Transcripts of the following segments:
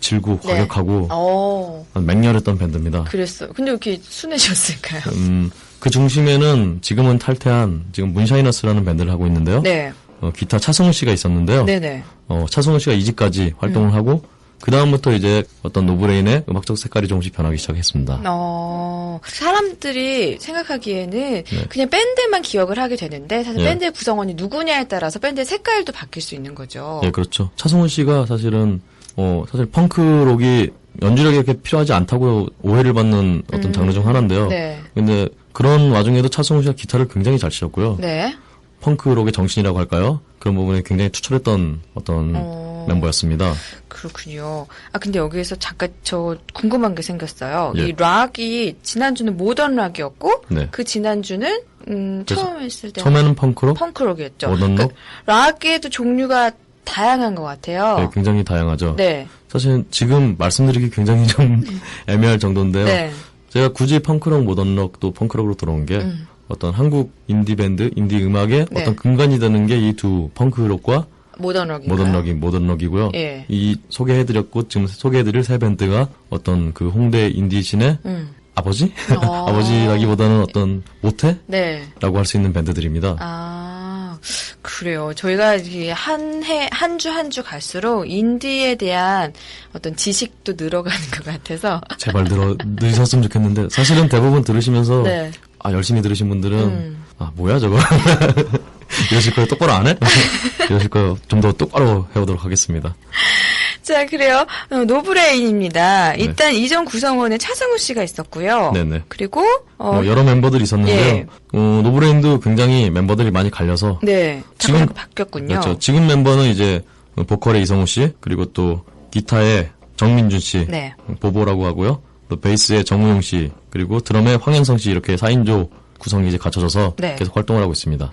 거칠고 네. 과격하고 어, 맹렬했던 밴드입니다. 그랬어요. 근데 왜 이렇게 순해졌을까요? 음, 그 중심에는 지금은 탈퇴한 지금 문샤이너스라는 밴드를 하고 있는데요. 네. 어, 기타 차승우 씨가 있었는데요. 네네. 어, 차승우 씨가 2집까지 활동을 하고 그 다음부터 이제 어떤 노브레인의 음악적 색깔이 조금씩 변하기 시작했습니다. 어, 사람들이 생각하기에는 네. 그냥 밴드만 기억을 하게 되는데 사실 예. 밴드의 구성원이 누구냐에 따라서 밴드의 색깔도 바뀔 수 있는 거죠. 예, 그렇죠. 차승우 씨가 사실은 어, 사실 펑크록이 연주력이 이렇게 필요하지 않다고 오해를 받는 어떤 장르 중 하나인데요. 네. 근데 그런 와중에도 차승우 씨가 기타를 굉장히 잘 치셨고요. 네. 펑크록의 정신이라고 할까요? 그런 부분에 굉장히 투철했던 어떤 어. 멤버였습니다. 그렇군요. 아 근데 여기에서 잠깐 저 궁금한 게 생겼어요. 예. 이 락이 지난주는 모던 락이었고 네. 그 지난주는 음, 처음 했을 때 처음에는 펑크록, 펑크록이었죠. 모던 록? 그 락에도 종류가 다양한 것 같아요. 네, 굉장히 다양하죠. 네. 사실 지금 말씀드리기 굉장히 좀 애매할 정도인데요. 네. 제가 굳이 펑크록, 모던록 또 펑크록으로 들어온 게 음. 어떤 한국 인디 밴드, 인디 음악의 네. 어떤 근간이 되는 게 이 두 펑크록과 모던 모던록이 모던록이고요. 예. 이 소개해드렸고 지금 소개해드릴 세 밴드가 어떤 그 홍대 인디신의 음. 아버지? 어. 아버지라기보다는 어떤 모태라고 네. 할수 있는 밴드들입니다. 아, 그래요. 저희가 한 해, 한 주 한 주 갈수록 인디에 대한 어떤 지식도 늘어가는 것 같아서. 제발 들어 늦었으면 좋겠는데 사실은 대부분 들으시면서 네. 아 열심히 들으신 분들은 음. 아 뭐야 저거 이러실 거예요 똑바로 안 해? 이러실 거예요 좀 더 똑바로 해오도록 하겠습니다. 자, 그래요. 어, 노브레인입니다. 일단 이전 구성원에 차승우 씨가 있었고요. 네. 네네. 그리고, 어, 뭐 여러 멤버들이 있었는데요. 예. 어, 노브레인도 굉장히 멤버들이 많이 갈려서 네. 지금- 바뀌었군요. 그렇죠. 지금 멤버는 이제 보컬의 이성우 씨 그리고 또 기타의 정민준 씨, 네. 보보라고 하고요. 또 베이스의 정우용 씨 그리고 드럼의 황현성 씨 이렇게 4인조 구성이 이제 갖춰져서 네. 계속 활동을 하고 있습니다.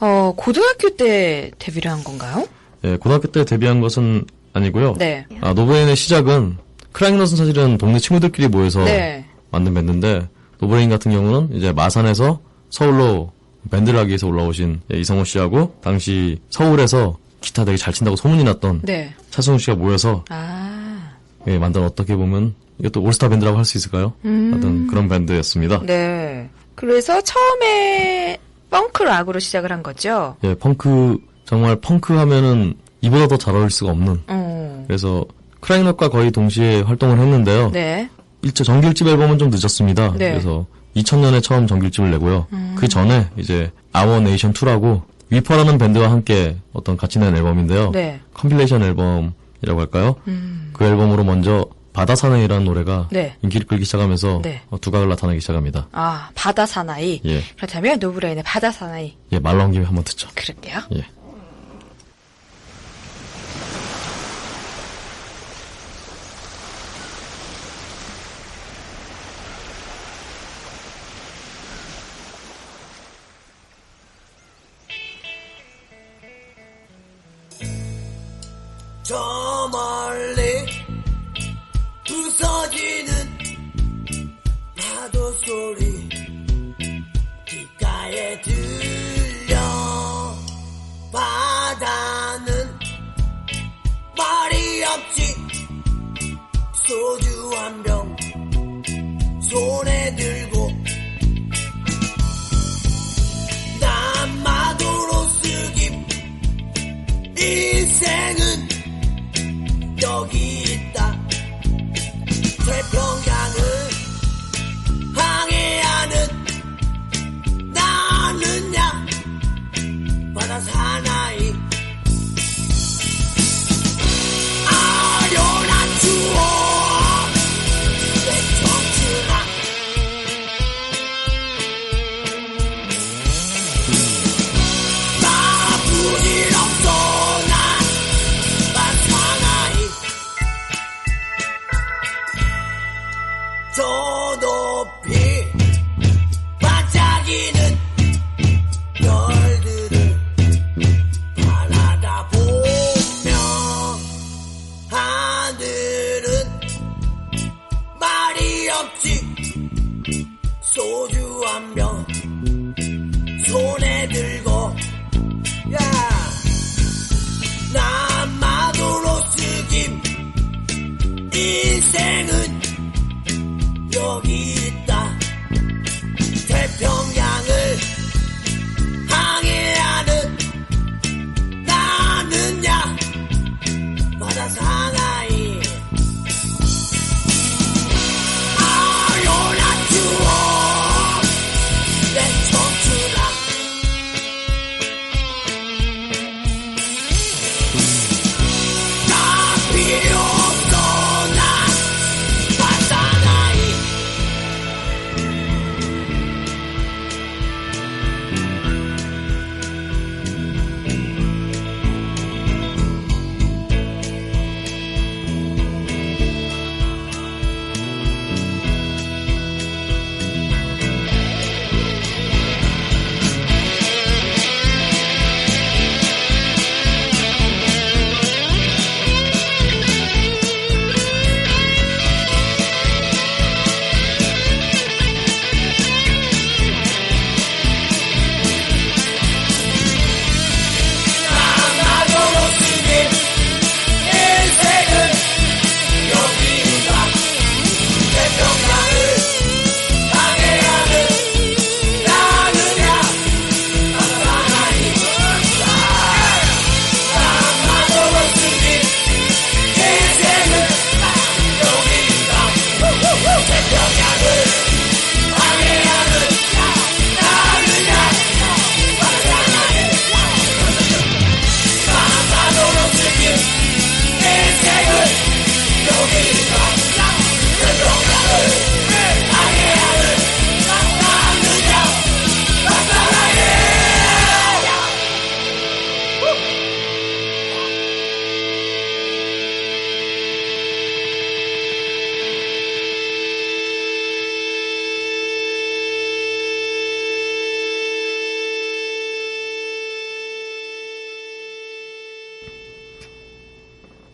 어, 고등학교 때 데뷔를 한 건가요? 예, 고등학교 때 데뷔한 것은 아니고요. 네. 아, 노브레인의 시작은 크라잉넛은 사실은 동네 친구들끼리 모여서 네. 만든 밴드인데 노브레인 같은 경우는 이제 마산에서 서울로 밴드를 하기 위해서 올라오신 예, 이성호 씨하고 당시 서울에서 기타 되게 잘 친다고 소문이 났던 네. 차승우 씨가 모여서 아, 예, 만든 어떻게 보면 이것도 올스타 밴드라고 할 수 있을까요? 하여튼 그런 밴드였습니다. 음. 네. 그래서 처음에 펑크 락으로 시작을 한 거죠? 예, 펑크 정말 펑크 하면은 이보다 더 잘 어울릴 수가 없는 어. 그래서 크라잉넛과 거의 동시에 활동을 했는데요. 네. 1차 정규일집 앨범은 좀 늦었습니다. 네. 음. 그래서 2000년에 처음 정규일집을 내고요. 그 전에 이제 Our Nation 2라고 위퍼라는 밴드와 함께 어떤 같이 낸 앨범인데요. 네. 컴필레이션 앨범이라고 할까요? 음. 그 앨범으로 먼저 바다 사나이라는 노래가 네. 인기를 끌기 시작하면서 네. 어, 두각을 나타내기 시작합니다. 아, 바다 사나이. 예, 그렇다면 노브레인의 바다 사나이. 예, 말 나온 김에 한번 듣죠. 그럴게요. 예.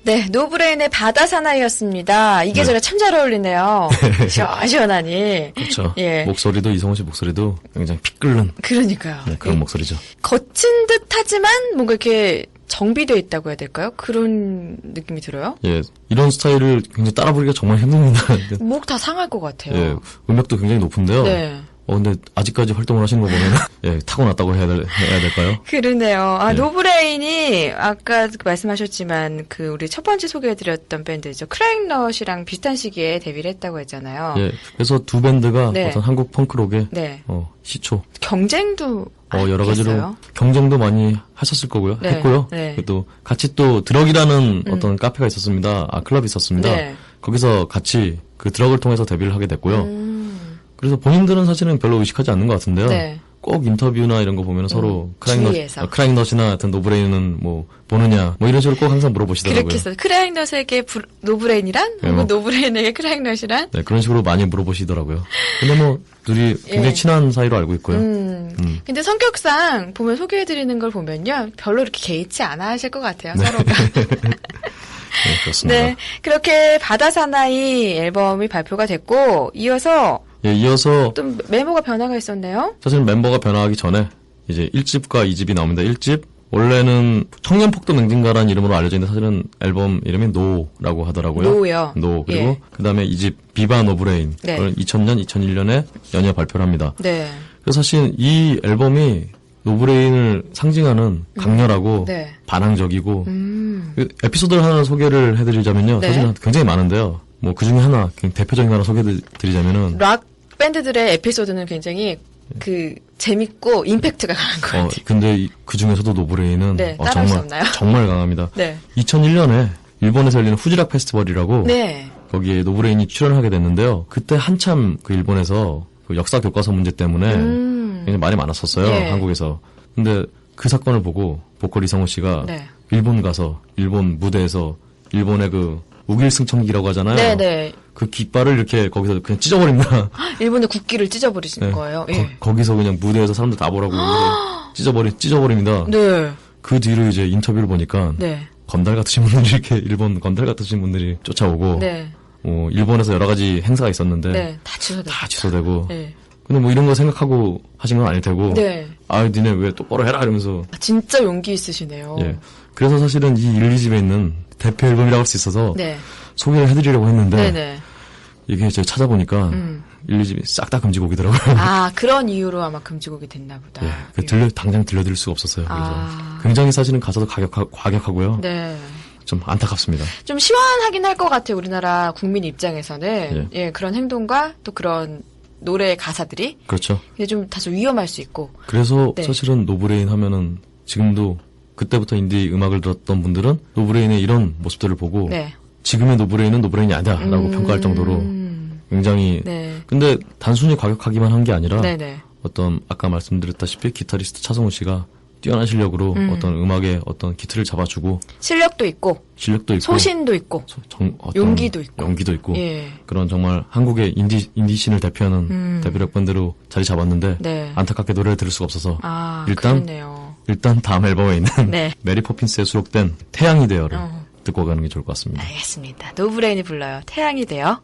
네, 노브레인의 바다 사나이였습니다. 이게 네. 저랑 참 잘 어울리네요. 시원시원하니. 그렇죠. 예. 목소리도 이성호 씨 목소리도 굉장히 피 끓는 그러니까요. 네, 그런 예. 목소리죠. 거친 듯 하지만 뭔가 이렇게 정비되어 있다고 해야 될까요? 그런 느낌이 들어요. 예, 이런 스타일을 굉장히 따라 부르기가 정말 힘듭니다. 목 다 상할 것 같아요. 예, 음역도 굉장히 높은데요. 네. 어, 근데 아직까지 활동을 하시는 거 보면 예, 타고났다고 해야, 될, 해야 될까요? 그러네요. 아, 네. 노브레인이 아까 그 말씀하셨지만 그 우리 첫 번째 소개해드렸던 밴드죠. 크라잉넛이랑 비슷한 시기에 데뷔를 했다고 했잖아요. 예, 그래서 두 밴드가 네. 어떤 한국 펑크록의 네. 어, 시초, 경쟁도 어, 여러 가지로 했어요. 경쟁도 많이 하셨을 거고요. 네, 했고요. 네. 또 같이 또 드럭이라는 어떤 카페가 있었습니다. 아, 클럽이 있었습니다. 네. 거기서 같이 그 드럭을 통해서 데뷔를 하게 됐고요. 음, 그래서 본인들은 사실은 별로 의식하지 않는 것 같은데요. 네. 꼭 인터뷰나 이런 거 보면 서로 크라잉넛, 주위에서. 어, 크라잉넛이나 하여튼 노브레인은 뭐 보느냐 뭐 이런 식으로 꼭 항상 물어보시더라고요. 그렇게 해서 크라잉넛에게 부- 노브레인이란? 네, 뭐. 노브레인에게 크라잉넛이란? 네, 그런 식으로 많이 물어보시더라고요. 근데 뭐 둘이 굉장히 예. 친한 사이로 알고 있고요. 음. 음. 근데 성격상 보면 소개해드리는 걸 보면요. 별로 이렇게 개의치 않아 하실 것 같아요, 네. 서로가. 네, 그렇습니다. 네. 그렇게 바다사나이 앨범이 발표가 됐고, 이어서 예, 이어서 또 메모가 변화가 있었네요. 사실 멤버가 변화하기 전에 이제 1집과 2집이 나옵니다. 1집 원래는 청년폭도 맹진가라는 이름으로 알려져 있는데 사실은 앨범 이름이 노라고 하더라고요. 노요. 노 그리고 예. 그다음에 2집 비바 노브레인 네. 그걸 2000년 2001년에 연이어 발표를 합니다. 네. 그래서 사실 이 앨범이 노브레인을 상징하는 강렬하고 네. 반항적이고 음. 그 에피소드를 하나 소개를 해드리자면요. 네. 사실은 굉장히 많은데요. 뭐 그 중에 하나 대표적인 거 하나 소개해드리자면은 락 밴드들의 에피소드는 굉장히 그 재밌고 임팩트가 강한 것 어, 같아요. 근데 그 중에서도 노브레인은 네, 어, 정말? 정말 강합니다. 네. 2001년에 일본에서 열리는 후지락 페스티벌이라고 네. 거기에 노브레인이 출연하게 됐는데요. 그때 한참 그 일본에서 그 역사 교과서 문제 때문에 음. 굉장히 말이 많았었어요. 예. 한국에서. 근데 그 사건을 보고 보컬 이성호 씨가 네. 일본 가서 일본 무대에서 일본의 그 우길승천기라고 하잖아요. 네, 네. 그 깃발을 이렇게 거기서 그냥 찢어버립니다. 일본의 국기를 찢어버리신 네. 거예요. 예. 거, 기서 그냥 무대에서 사람들 다 보라고 찢어버리 찢어버립니다. 네. 그 뒤로 이제 인터뷰를 보니까 네. 건달 같으신 분들이 이렇게 일본 건달 같으신 분들이 쫓아오고 네. 어, 일본에서 여러 가지 행사가 있었는데 네. 다 취소돼. 다 취소되고 네. 근데 뭐 이런 거 생각하고 하신 건 아닐 테고 네. 아 니네 왜 똑바로 해라 이러면서 아, 진짜 용기 있으시네요. 예 그래서 사실은 이 1, 2집에 있는 대표 앨범이라고 할 수 있어서 네. 소개를 해드리려고 했는데 네네. 이게 제가 찾아보니까 음. 1, 2집이 싹 다 금지곡이더라고요. 아, 그런 이유로 아마 금지곡이 됐나 보다. 예, 그 들려 당장 들려드릴 수가 없었어요. 그래서 아. 굉장히 사실은 가사도 과격하, 과격하고요. 네. 좀 안타깝습니다. 좀 시원하긴 할 것 같아요. 우리나라 국민 입장에서는. 예. 예, 그런 행동과 또 그런 노래 가사들이 그렇죠. 근데 좀 다소 위험할 수 있고. 그래서 네. 사실은 노브레인 하면은 지금도 그때부터 인디 음악을 들었던 분들은 노브레인의 이런 모습들을 보고 네. 지금의 노브레인은 노브레인이 아니다라고 음. 평가할 정도로 굉장히 네. 근데 단순히 과격하기만 한 게 아니라 네네. 어떤 아까 말씀드렸다시피 기타리스트 차성우 씨가 뛰어난 실력으로 음. 어떤 음악의 어떤 기틀을 잡아주고 실력도 있고, 실력도 있고 소신도 있고. 소- 정- 용기도 있고. 용기도 있고 예. 그런 정말 한국의 인디 인디씬을 대표하는 음. 데뷔력 밴드로 자리 잡았는데 네. 안타깝게 노래를 들을 수가 없어서 아, 일단 그렇네요. 일단 다음 앨범에 있는 네. 메리 포핀스에 수록된 태양이 되어를 어. 듣고 가는 게 좋을 것 같습니다. 알겠습니다. 노브레인이 불러요. 태양이 되어.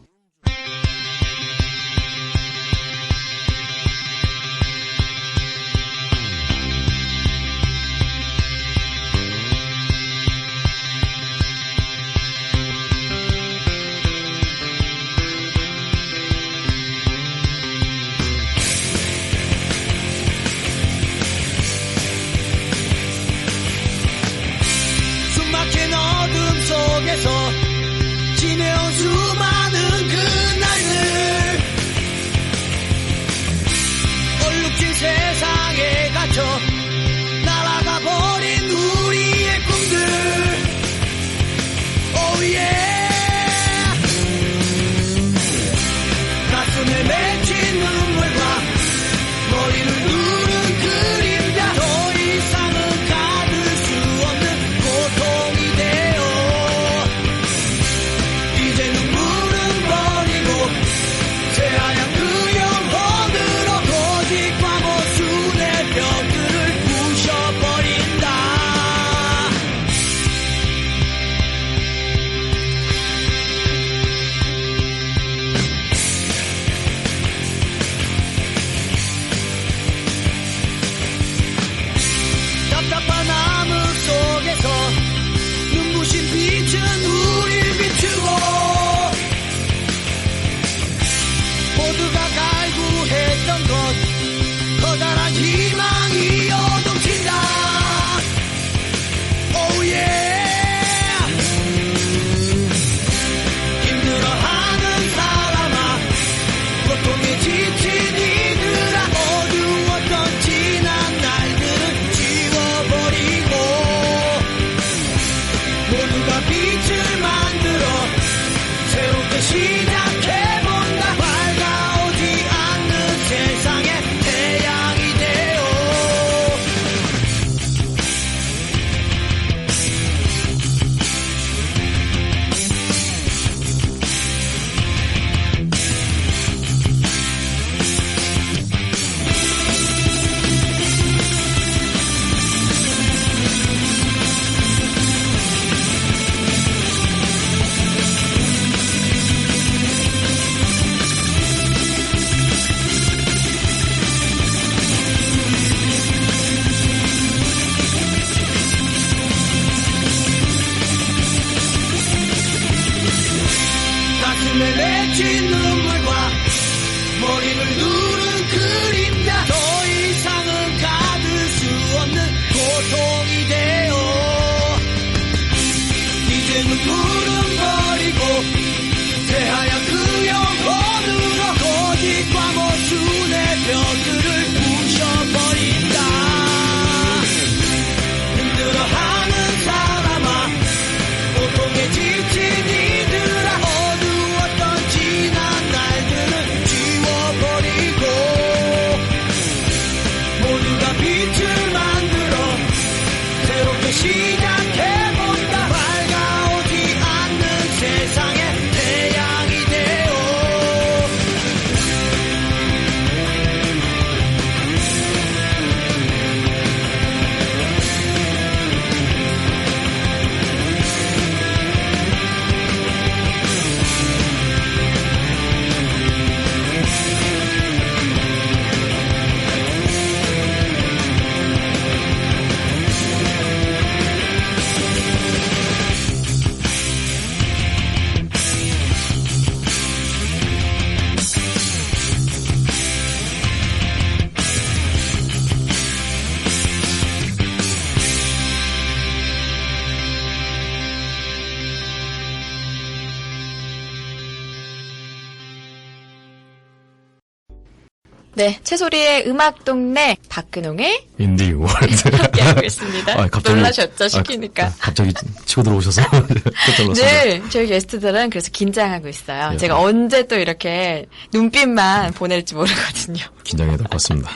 네, 채소리의 음악 동네 박근홍의 인디 월드. 함께 하고 있습니다. 아, 갑자기- 놀라셨죠 아, 시키니까. 아, 갑자기 치고 들어오셔서. 늘 저희 게스트들은 그래서 긴장하고 있어요. 예. 제가 언제 또 이렇게 눈빛만 보낼지 모르거든요. 것 같습니다.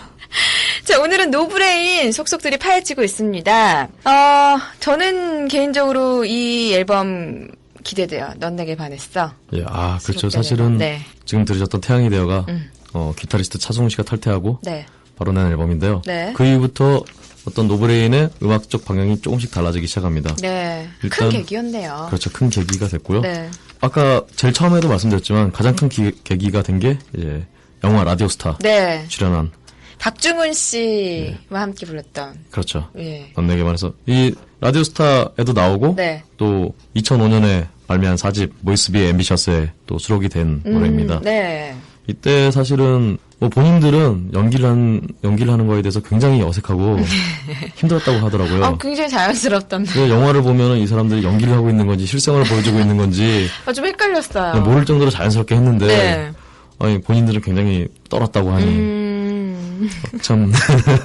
자, 오늘은 노브레인 속속들이 파헤치고 있습니다. 어, 저는 개인적으로 이 앨범 기대돼요. 넌 내게 반했어. 예, 아, 그렇죠. 사실은 네. 지금 들으셨던 태양이 되어가 음. 어, 기타리스트 차승훈 씨가 탈퇴하고 네. 바로 낸 앨범인데요. 네. 그 이후부터 어떤 노브레인의 음악적 방향이 조금씩 달라지기 시작합니다. 네. 큰 일단- 계기였네요. 그렇죠. 큰 계기가 됐고요. 네. 아까 제일 처음에도 말씀드렸지만 가장 큰 기- 계기가 된 게 이제 영화 라디오스타 네. 출연한 박중훈 씨와 함께 불렀던. 그렇죠. 예. 넌 내게 말해서 이 라디오스타에도 나오고 네. 또 2005년에 발매한 4집 보이스비 앰비셔스에 또 수록이 된 노래입니다. 음, 네. 이때 사실은 뭐 본인들은 연기를 한 연기를 하는 거에 대해서 굉장히 어색하고 힘들었다고 하더라고요. 어, 굉장히 자연스럽던데. 그 영화를 보면은 이 사람들이 연기를 하고 있는 건지 실생활을 보여주고 있는 건지 아, 좀 헷갈렸어요. 그냥 모를 정도로 자연스럽게 했는데 네. 아니 본인들은 굉장히 떨었다고 하니 음. 참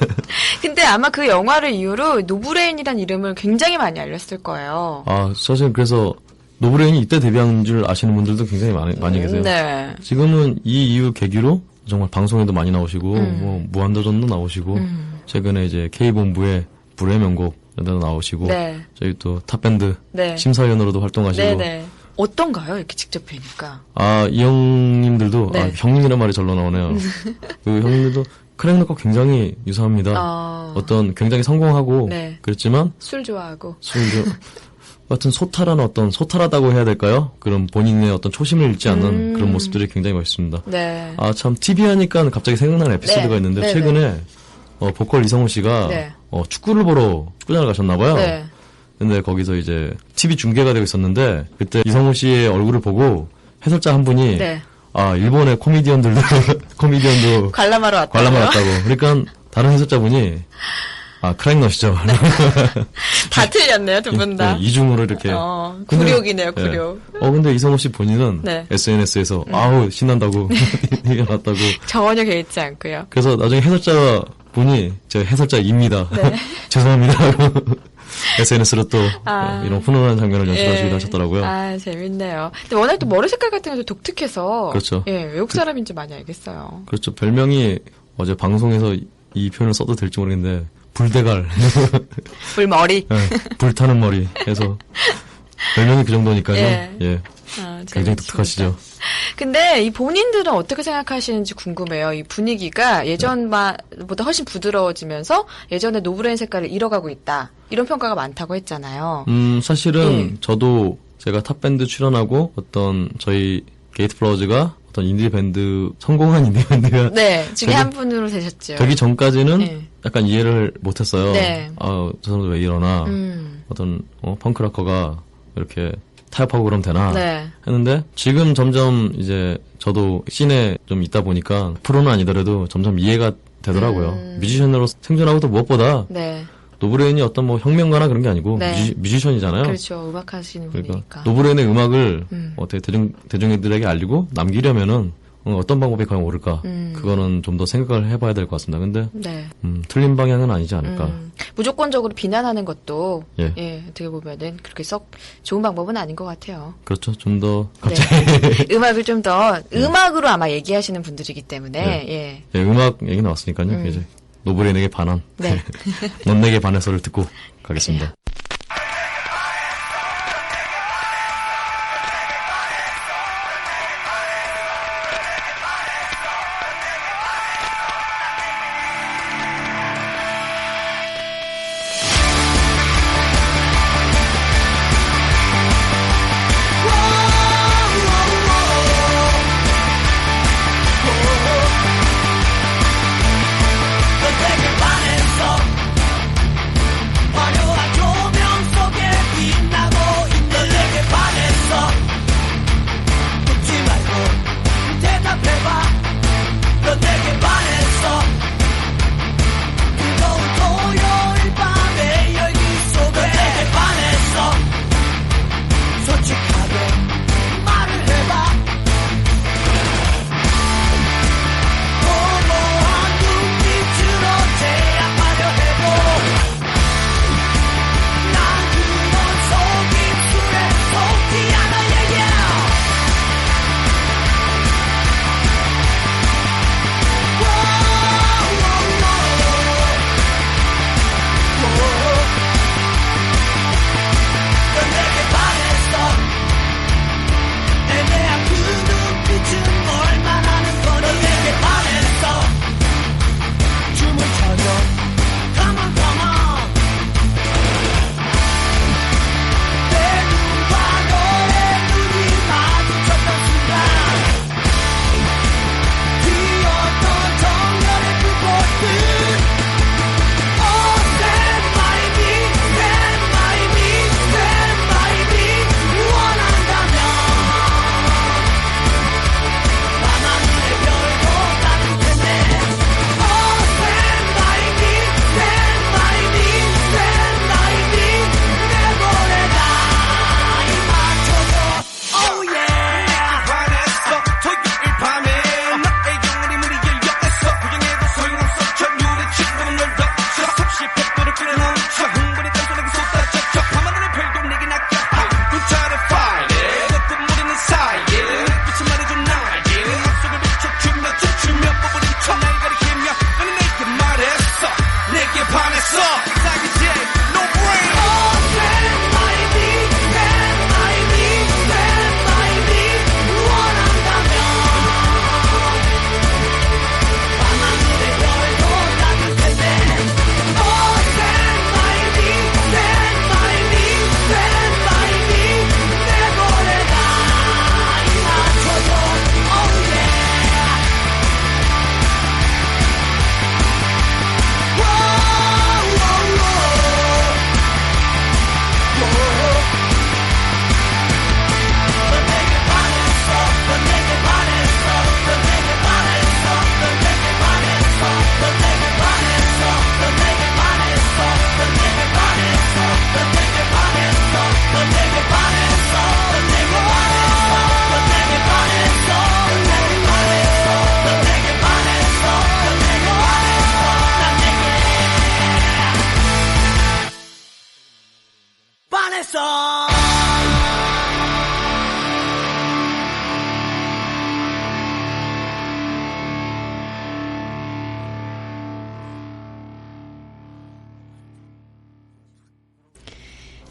근데 아마 그 영화를 이후로 노브레인이란 이름을 굉장히 많이 알렸을 거예요. 아, 사실 그래서 노브레인이 이때 데뷔한 줄 아시는 분들도 굉장히 많이, 많이 계세요. 네. 지금은 이 이후 계기로 정말 방송에도 많이 나오시고, 음. 뭐, 무한도전도 나오시고, 최근에 이제 K본부의 불의 명곡 이런 데도 나오시고, 네. 저희 또 탑밴드 네. 심사위원으로도 활동하시고, 네네. 어떤가요? 이렇게 직접 뵈니까. 아, 이 형님들도, 네. 아, 형님이란 말이 절로 나오네요. 그 형님들도 크랙너과 굉장히 유사합니다. 어, 어떤 굉장히 성공하고, 네. 그랬지만, 술 좋아하고. 술도 같은 소탈한 어떤 소탈하다고 해야 될까요? 그런 본인의 어떤 초심을 잃지 않는 음. 그런 모습들이 굉장히 멋있습니다. 네. 아참 TV 하니까 갑자기 생각나는 에피소드가 네. 있는데 네, 최근에 어, 보컬 이성호 씨가 네. 어, 축구를 보러 축구장을 가셨나 봐요. 네. 근데 거기서 이제 TV 중계가 되고 있었는데 그때 이성호 씨의 얼굴을 보고 해설자 한 분이 네. 아 일본의 코미디언들도 코미디언도 관람하러 왔다고요? 관람을 왔다고. 그러니까 다른 해설자분이 아 크랙넛이죠. 다 틀렸네요, 두 분 다. 네, 이중으로 이렇게. 어, 근데- 굴욕이네요, 네. 어, 근데 이성호 씨 본인은 네. SNS에서 아우 신난다고 얘기가 났다고. 전혀 개의치 않고요. 그래서 나중에 해설자 분이 제 해설자입니다. 네. 죄송합니다. SNS로 또 아. 이런 훈훈한 장면을 연출하시기도 하셨더라고요. 아, 재밌네요. 근데 워낙 또 머리 색깔 같은 게좀 독특해서. 그렇죠. 예, 외국 사람인지 많이 알겠어요. 그렇죠. 별명이 어제 방송에서 이 표현을 써도 될지 모르겠는데 불대갈, 불머리. 예, 불타는 머리 해서 별명이 그 정도니까요. 예. 예, 아, 굉장히. 독특하시죠. 근데 이 본인들은 어떻게 생각하시는지 궁금해요. 이 분위기가 예전보다 훨씬 부드러워지면서 예전에 노브레인 색깔을 잃어가고 있다. 이런 평가가 많다고 했잖아요. 음, 사실은 예. 저도 제가 탑밴드 출연하고 어떤 저희 게이트 플라워즈가 어떤 인디 밴드 성공한 인디 밴드가 네, 중에 저기- 한 분으로 되셨죠. 되기 전까지는 예. 약간 이해를 못했어요. 네. 아, 저 사람들 왜 이러나 음, 어떤 어, 펑크라커가 이렇게 타협하고 그러면 되나 네. 했는데 지금 점점 이제 저도 씬에 좀 있다 보니까 프로는 아니더라도 점점 이해가 되더라고요. 음. 뮤지션으로 생존하고도 무엇보다 네. 노브레인이 어떤 뭐 혁명가나 그런 게 아니고 네. 뮤지, 뮤지 션이잖아요. 그렇죠. 음악 하시는 그러니까 분이니까. 노브레인의 음악을 음. 어떻게 대중 대중들에게 알리고 남기려면은 어, 어떤 방법이 과연 옳을까? 음. 그거는 좀 더 생각을 해봐야 될 것 같습니다. 근데 네. 음, 틀린 방향은 아니지 않을까? 음, 무조건적으로 비난하는 것도 예. 예. 어떻게 보면은 그렇게 썩 좋은 방법은 아닌 것 같아요. 그렇죠. 좀더 네. 갑자기 음악을 좀 더 음악으로 아마 얘기하시는 분들이기 때문에 네. 예. 예, 음악 얘기 나왔으니까요. 이제 노브레인에게 반한 네. 넌 내게 반해서를 듣고 가겠습니다.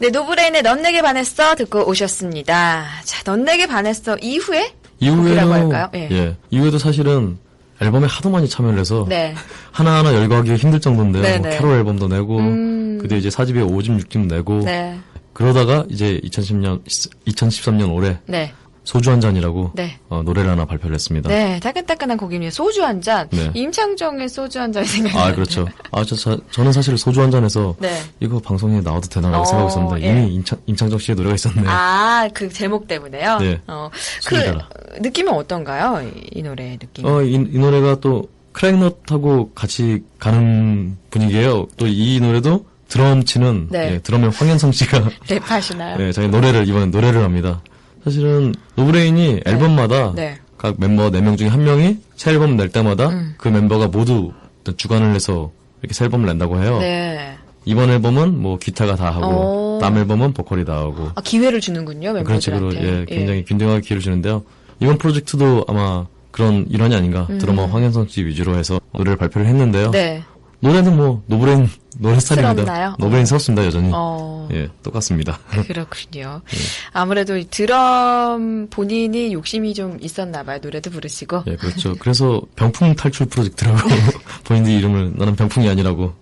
네, 노브레인의 넌 내게 반했어 듣고 오셨습니다. 자, 넌 내게 반했어 이후에 이후에도 곡이라고 할까요? 예. 예. 이후에도 사실은 앨범에 하도 많이 참여를 해서 네. 하나하나 열거하기 힘들 정도인데요. 네, 뭐 네. 캐롤 앨범도 내고 음. 그때 이제 4집에 5집, 6집 내고 네. 그러다가 이제 2010년 2013년 올해 네. 소주 한 잔이라고 네. 어, 노래를 하나 발표를 했습니다. 네, 따끈따끈한 곡입니다. 소주 한 잔. 네. 임창정의 소주 한 잔이 생각나요. 아, 그렇죠. 아, 저, 저, 저는 사실 소주 한 잔에서 네. 이거 방송에 나와도 되나라고 어, 생각하고 있었는데 예. 이미 임창, 임창정 씨의 노래가 있었네요. 아, 그 제목 때문에요? 네. 어, 그, 소리잖아. 느낌은 어떤가요? 이, 이 노래 느낌. 어, 이, 이 노래가 또 크랙넛하고 같이 가는 분위기예요. 또 이 노래도 드럼 치는 네. 예, 드럼의 황현성 씨가 랩하시나요? 네, 자기 노래를 이번에 노래를 합니다. 사실은 노브레인이 앨범마다 네. 각 멤버 4명 중에 한 명이 새 앨범 낼 때마다 음. 그 멤버가 모두 주관을 해서 이렇게 새 앨범을 낸다고 해요. 네. 이번 앨범은 뭐 기타가 다 하고 오. 다음 앨범은 보컬이 다 하고 아, 기회를 주는군요, 그런 식으로 멤버들한테. 예, 굉장히 균등하게 기회를 주는데요. 이번 프로젝트도 아마 그런 일환이 아닌가 드러머 황현성 씨 위주로 해서 노래를 발표를 했는데요. 음. 네. 노래는 뭐 노브레인 노래 스타일입니다. 스럽나요? 노브레인 스럽습니다 여전히. 어. 예, 똑같습니다. 그렇군요. 예. 아무래도 이 드럼 본인이 욕심이 좀 있었나 봐요. 노래도 부르시고. 예, 그렇죠. 그래서 병풍 탈출 프로젝트라고 본인들 이름을 나는 병풍이 아니라고.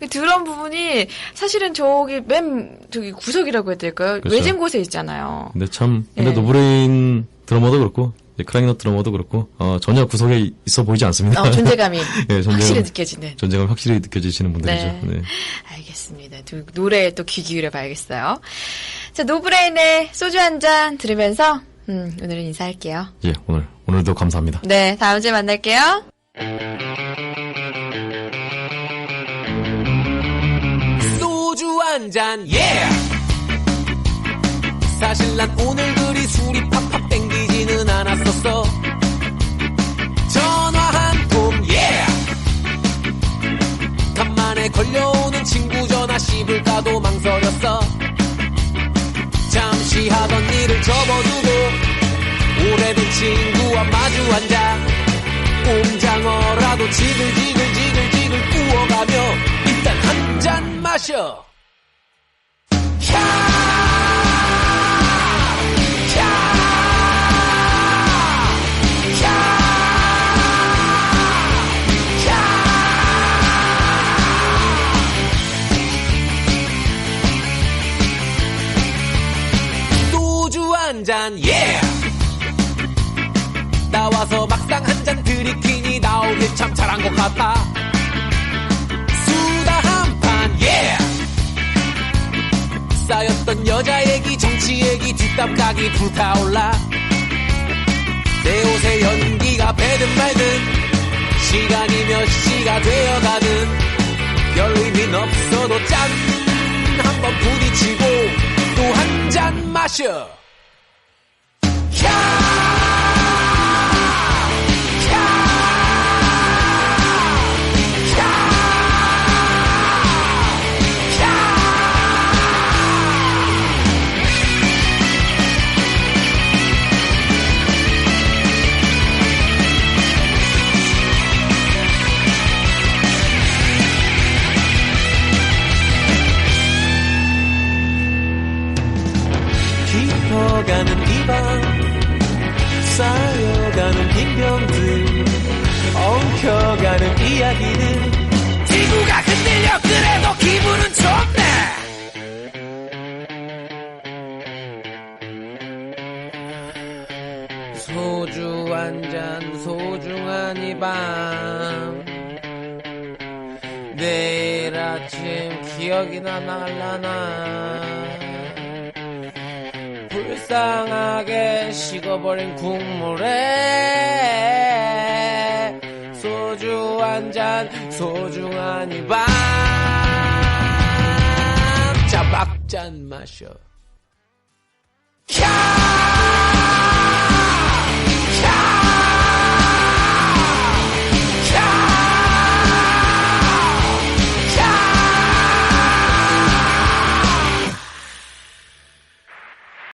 그 드럼 부분이 사실은 저기 맨 저기 구석이라고 해야 될까요? 그렇죠. 외진 곳에 있잖아요. 근데 참 근데 예. 노브레인 드러머도 그렇고 예, 크라이넛 드러머도 그렇고 어, 전혀 구석에 있어 보이지 않습니다. 어, 존재감이 예, 존재감. 확실히 느껴지는. 존재감 확실히 느껴지시는 분들이죠. 네. 네. 알겠습니다. 두- 노래에 또 귀 기울여 봐야겠어요. 자, 노브레인의 소주 한 잔 들으면서 음, 오늘은 인사할게요. 예, 오늘 오늘도 감사합니다. 네, 다음 주에 만날게요. 소주 한 잔, 예! 사실 난 오늘 그리 술이 팍팍 땡기지는 않았었어. 전화 한 통, 예! 간만에 걸려오는 친구 전화 씹을까도 망설였어. 잠시 하던 일을 접어두고 오래된 친구와 마주 앉아 꼼장어라도 지글지글지글지글 구워가며 일단 한 잔 마셔. 한 잔, 예! 나와서 막상 한 잔 들이키니 나오길 참 잘한 것 같아. 수다 한 판, 예! 쌓였던 여자 얘기, 정치 얘기, 뒷담 까기 불타올라. 내 옷에 연기가 배든 말든, 시간이 몇 시가 되어가든, 별 의미는 없어도 짠! 한번 부딪히고, 또 한 잔 마셔! 캬! 깊어가는 빈병들 엉켜가는 이야기들. 지구가 흔들려 그래도 기분은 좋네. 소주 한 잔 소중한 이밤. 내일 아침 기억이 나날라나. 불쌍하게 식어버린 국물에 소중한 이밤. 자박잔 마셔